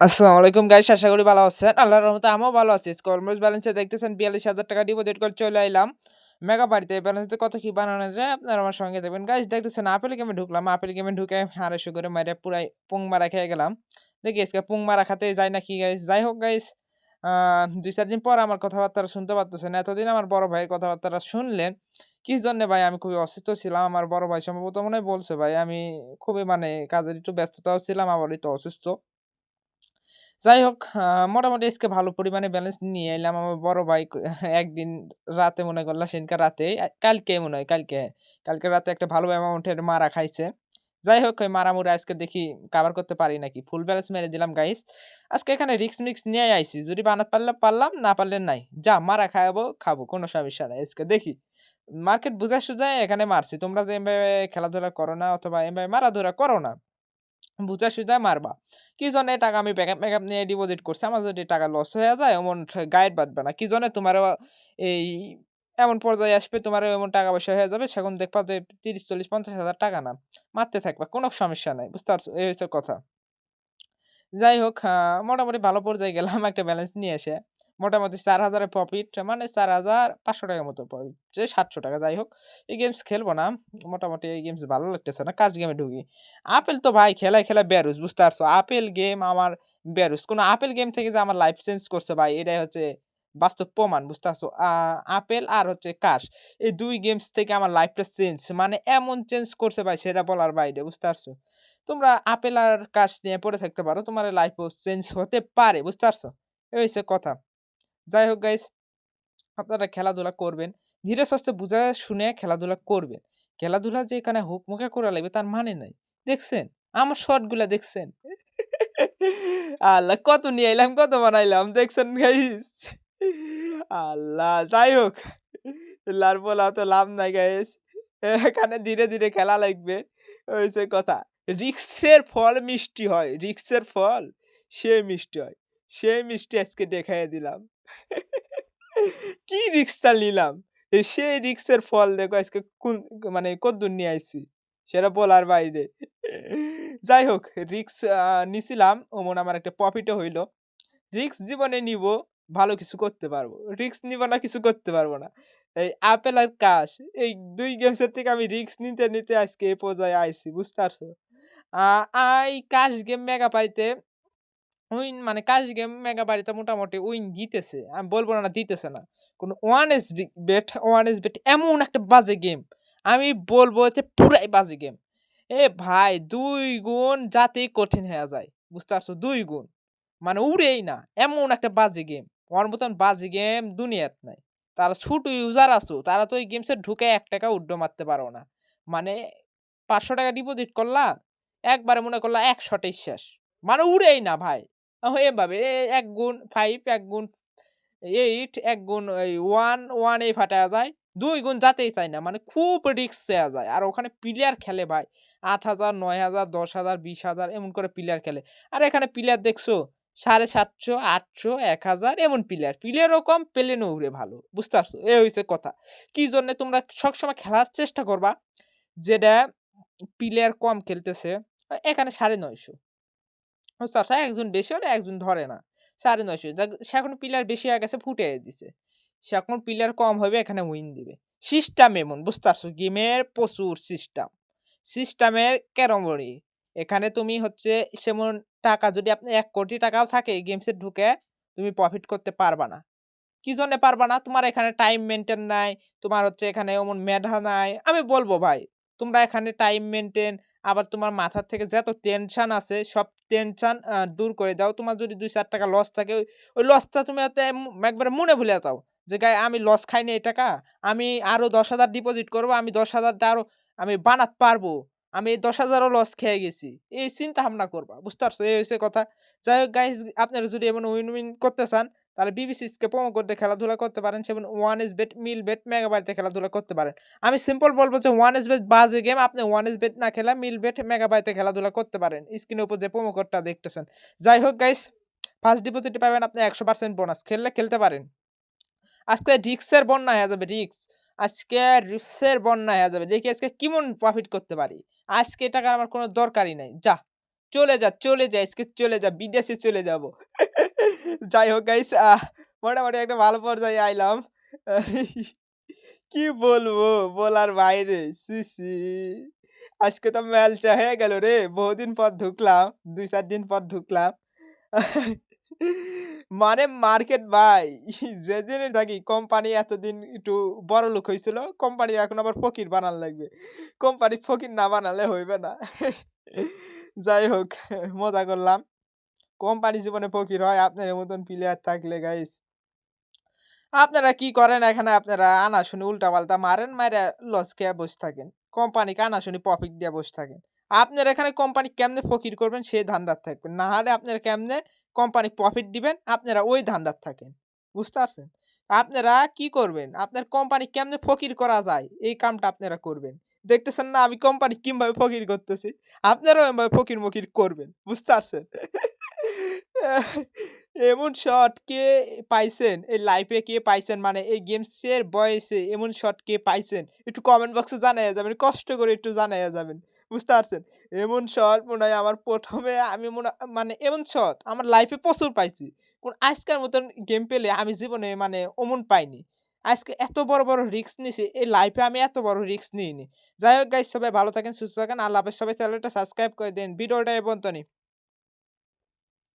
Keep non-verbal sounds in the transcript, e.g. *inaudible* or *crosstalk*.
আসসালামু আলাইকুম গাইস আশা করি ভালো আছেন। আল্লাহর রহমতে আমিও ভালো আছি। কর্মস ব্যালেন্সে দেখতেছেন বিয়াল্লিশ হাজার টাকা ডিপোজিট করে চলে আইলাম মেগা বাড়িতে ব্যালেন্সে কত কি বানানো যায় আপনারা আমার সঙ্গে দেখবেন। গাইস দেখতেছেন আপেল গেমে ঢুকলাম। আপেল গেমে ঢুকে আড়াইশো করে মারে পুরাই পুং মারা খেয়ে গেলাম। দেখি আজকে পুং মারা খাতে যায় নাকি গাইস যাই হোক গাইস দুই চার দিন পর আমার কথাবার্তা শুনতে পারতেছেন। এতদিন আমার বড় ভাইয়ের কথাবার্তা শুনলেন। কি জন্য ভাই আমি খুবই অসুস্থ ছিলাম। আমার বড় ভাই সম্ভবত মনে বলছে ভাই, আমি খুবই মানে কাজের একটু ব্যস্ততাও ছিলাম, আবার একটু অসুস্থ। যাই হোক মোটামুটি আজকে ভালো পরিমাণে ব্যালেন্স নিয়ে এলাম। আমার বড় ভাই একদিন রাতে মনে করলা সেদিনকে রাতে কালকে মনে হয় কালকে। কালকে রাতে একটা ভালো অ্যামাউন্টের মারা খাইছে। যাই হোক ওই মারামুরা আজকে দেখি কাভার করতে পারি নাকি। ফুল ব্যালেন্স মেরে দিলাম গাইস। আজকে এখানে রিক্স মিক্স নিয়ে আইছি। যদি বানাতে পারলে পারলাম, না পারলে নাই। যা মারা খায়াবো, খাব। কোনো সমস্যা নাই। আজকে দেখি। মার্কেট বুঝা সুঝায় এখানে মারছি। তোমরা যে এমভাবে খেলাধুলা করো না অথবা এমভাবে মারাধুরা করো না। বুঝা সুঝায় মারবা। কি জন্যে টাকা আমি ব্যাকআপ ম্যাকআপ নিয়ে ডিপোজিট করছি। আমার যদি টাকা লস হয়ে যায় এমন গাইড বাঁধবে না। কি জন্যে তোমারও এই এমন পর্যায়ে আসবে তোমারও এমন টাকা পয়সা হয়ে যাবে সেখন দেখবা যে ৩০, ৪০, ৫০ হাজার টাকা না। মারতে থাকবা। কোনো সমস্যা নাই। বুঝতে পারছ? এই হইছে কথা। যাই হোক মোটামুটি ভালো পর্যায়ে গেলাম একটা ব্যালেন্স নিয়ে এসে। মোটামুটি ৪,০০০ এর প্রফিট মানে ৳৪,৫০০ টাকার মতো প্রফিট যে ৳৭০০ যাই হোক। এই গেমস খেলব না। মোটামুটি এই গেমস ভালো লাগতেছে না। কাজ গেমে ঢুকি। আপেল তো ভাই খেলায়, খেলায় বেরোজ বুঝতে পারছ? আপেল গেম আমার বেরোজ। কোনো আপেল গেম থেকে যে আমার লাইফ চেঞ্জ করছে ভাই এটাই হচ্ছে বাস্তব প্রমাণ বুঝতে পারছ? আপেল আর হচ্ছে কাশ। এই দুই গেমস থেকে আমার লাইফটা চেঞ্জ মানে এমন চেঞ্জ করছে ভাই সেটা বলার বাইরে বুঝতে পারছ? তোমরা আপেল আর কাশ নিয়ে পড়ে থাকতে পারো। তোমার লাইফও চেঞ্জ হতে পারে। বুঝতে পারছ? এই হইছে কথা। যাই হোক গাইস আপনারা খেলাধুলা করবেন। ধীরে সুস্থে বুঝা শুনে খেলাধুলা করবেন। খেলাধুলা যে এখানে হুক মুখে করা লাগবে তার মানে নাই। দেখছেন? আমার শটগুলা দেখছেন? *laughs* আল্লাহ কত নিয়ে আইলাম, কত বানাইলাম। দেখছেন গাইস? আল্লাহ! যাই হোক। লার বলা তো লাভ নাই গাইস। এখানে ধীরে, ধীরে খেলা লাগবে। হইছে কথা। রিক্সের ফল মিষ্টি হয়। রিক্সের ফল সে মিষ্টি হয়। সে মিষ্টি আজকে দেখাইয়া দিলাম। কি রিক্সটা নিলাম। এ সেই রিস্কের ফল দেখো আজকে কোন মানে কদ্দুর নিয়ে আইছি। সেটা বলার বাইরে। যাই হোক রিক্স নিছিলাম ওমন আমার একটা প্রফিটও হইল। রিস্ক জীবনে নিবো, ভালো কিছু করতে পারব। রিস্ক নিবো না, কিছু করতে পারব না। এই আপেল আর কাশ এই দুই গেমসের থেকে আমি রিক্স নিতে, নিতে আজকে এ পর্যায়ে আইছি। বুঝতে পারছ? আই কাশ গেম মেগা পাইতে উইন মানে কাশ গেম মেগা বাড়িতে মোটামুটি উইন দিতেছে। আমি বলব না, না দিতেছে না। কোন 1SB বেট 1SBet এমন একটা বাজে গেম। আমি বলব যে পুরাই বাজে গেম। এ ভাই দুই গুণ যাতেই কঠিন হয়ে যায়। বুঝতে পারছ? দুই গুণ। মানে উড়েই না। এমন একটা বাজে গেম। ওর মতন বাজে গেম দুনিয়াত নাই। তারা ছোট ইউজার আছো তারা তো এই গেমসে ঢুকে এক টাকা উড্ডো মারতে পারো না। মানে ৳৫০০ ডিপোজিট করলা, একবারে মনে করলা ১ শটেই শেষ। মানে উড়েই না ভাই। এভাবে এ ১ গুণ ৫, ১ গুণ ৮, ১ গুণ এই 1, 1 এই ফাটায়া যায়। দুই গুণ যাতেই চায় না। মানে খুব রিস্ক হইয়া যায়। আর ওখানে প্লেয়ার খেলে ভাই। আট হাজার নয় হাজার দশ হাজার বিশ হাজার এমন করে প্লেয়ার খেলে। আর এখানে প্লেয়ার দেখছ ৭৫০, ৮০০, ১,০০০ এমন প্লেয়ার। প্লেয়ারও কম, প্লেনও উড়ে ভালো। বুঝতে পারছ? এ হয়েছে কথা। কি জন্যে তোমরা সবসময় খেলার চেষ্টা করবা যেটা প্লেয়ার কম খেলতেছে। এখানে ৯৫০ বুঝতে পারছ? একজন বেশি হলে একজন ধরে না। ৯৫০ দেখ সে এখন পিলার বেশি হয়ে গেছে ফুটিয়ে দিছে। সে এখন পিলার কম হবে এখানে উইন দিবে। সিস্টেম এমন বুঝতে পারছ? গেমের প্রচুর সিস্টেম। সিস্টেমের ক্যারমবড়ি। এখানে তুমি হচ্ছে সেমন টাকা যদি আপনি এক কোটি টাকাও থাকে গেমসে ঢুকে তুমি প্রফিট করতে পারবা না। কি জন্যে পারবা না? তোমার এখানে টাইম মেনটেন নাই। তোমার হচ্ছে এখানে অমন মেধা নাই। আমি বলব ভাই, তোমরা এখানে টাইম মেইনটেইন আবার তোমার মাথার থেকে যত টেনশন আছে সব টেনশান দূর করে দাও। তোমার যদি ৳২-৳৪ লস থাকে ওই, লসটা তুমি একবারে মনে ভুলে যাও। যে গাই আমি লস খাইনি এই টাকা। আমি আরও দশ হাজার ডিপোজিট করব। আমি ১০,০০০ দিয়ে আরও আমি বানাতে পারব। আমি এই ১০,০০০ ও লস খেয়ে গেছি। এই চিন্তা ভাবনা করবা। বুঝতে পারছ? এই হয়েছে কথা। যাই হোক গাইস আপনারা যদি এমন উইন, উইন করতে চান তাহলে বিবিসিসকে প্রোমো কোড দিয়ে খেলাধুলা করতে পারেন। সেমন 1xbet, মিলবেট, মেগাবাইটে খেলাধুলা করতে পারেন। আমি সিম্পল বলব যে 1xbet বাজে গেম। আপনি 1xbet না খেলা খেলে মিলবেট, মেগাবাইটে খেলাধুলা করতে পারেন। স্ক্রিনের উপর যে প্রোমো কোডটা দেখতেছেন। যাই হোক গাইস ফার্স্ট ডিপোজিটে পাবেন আপনি ১০০% বোনাস। খেললে খেলতে পারেন। আজকে রিক্সের বন্যা হয়ে যাবে রিক্স আজকে রিস্কের বন্যা হয়ে যাবে। দেখি আজকে কেমন প্রফিট করতে পারি। আজকে টাকার আমার কোনো দরকারই নাই। যা! চলে যা, চলে যা আজকে চলে যা। বিদেশে চলে যাব। *laughs* যাই হোক গাইস মোটামুটি একটা ভালো পর্যায়ে আইলাম। কি বলব? বলার বাইরে। ছি, ছি! আজকে তো ম্যালচা হয়ে গেল রে। বহুদিন পর ঢুকলাম। ২-৪ দিন পর ঢুকলাম। মানে মার্কেট ভাই যেদিনই থাকি কোম্পানি এতদিন একটু বড় লোক হয়েছিল কোম্পানি এখন আবার ফকির বানান লাগবে। কোম্পানি ফকির না বানালে হইবে না। যাই হোক মজা করলাম। কোম্পানি জীবনে ফকির হয় আপনার মতন প্লেয়ার থাকলে গাইস। আপনারা কি করেন এখানে আপনারা আনাশুনি উল্টাপাল্টা মারেন, মাইরা লস খেয়ে বসে থাকেন। কোম্পানিকে আনাশুনি প্রফিট দিয়ে বসে থাকেন। আপনারা এখানে কোম্পানি কেমনে ফকির করবেন সেই ধান্দায় থাকবেন। না হলে আপনারা কেমনে কোম্পানি প্রফিট দিবেন আপনারা ওই ধান্দায় থাকেন। বুঝতে পারছেন? আপনারা কি করবেন? আপনার কোম্পানি কেমনে ফকির করা যায় এই কামটা আপনারা করবেন। দেখতেছেন না আমি কোম্পানি কীভাবে ফকির করতেছি। আপনারাও এভাবে ফকির-মকির করবেন। বুঝতে পারছেন? *laughs* এমন শট কে পাইছেন? এই লাইফে কে পাইছেন? মানে এই গেমসের বয়সে এমন শট কে পাইছেন? একটু কমেন্ট বক্সে জানাইয়া যাবেন। কষ্ট করে একটু জানাইয়া যাবেন। বুঝতে পারছেন? এমন শট মনে হয় আমার প্রথমে আমি মনে মানে এমন শট আমার লাইফে প্রচুর পাইছি। কোন আজকের মতন গেম পেলে আমি জীবনে মানে অমন পাইনি। আজকে এত বড়, বড় রিস্ক নিছি। এই লাইফে আমি এত বড় রিস্ক নিইনি। যাই হোক গাইস সবাই ভালো থাকেন, সুস্থ থাকেন। আল্লাহ। সবাই চ্যানেলটা সাবস্ক্রাইব করে দেন। ভিডিওটা এ পর্যন্তই।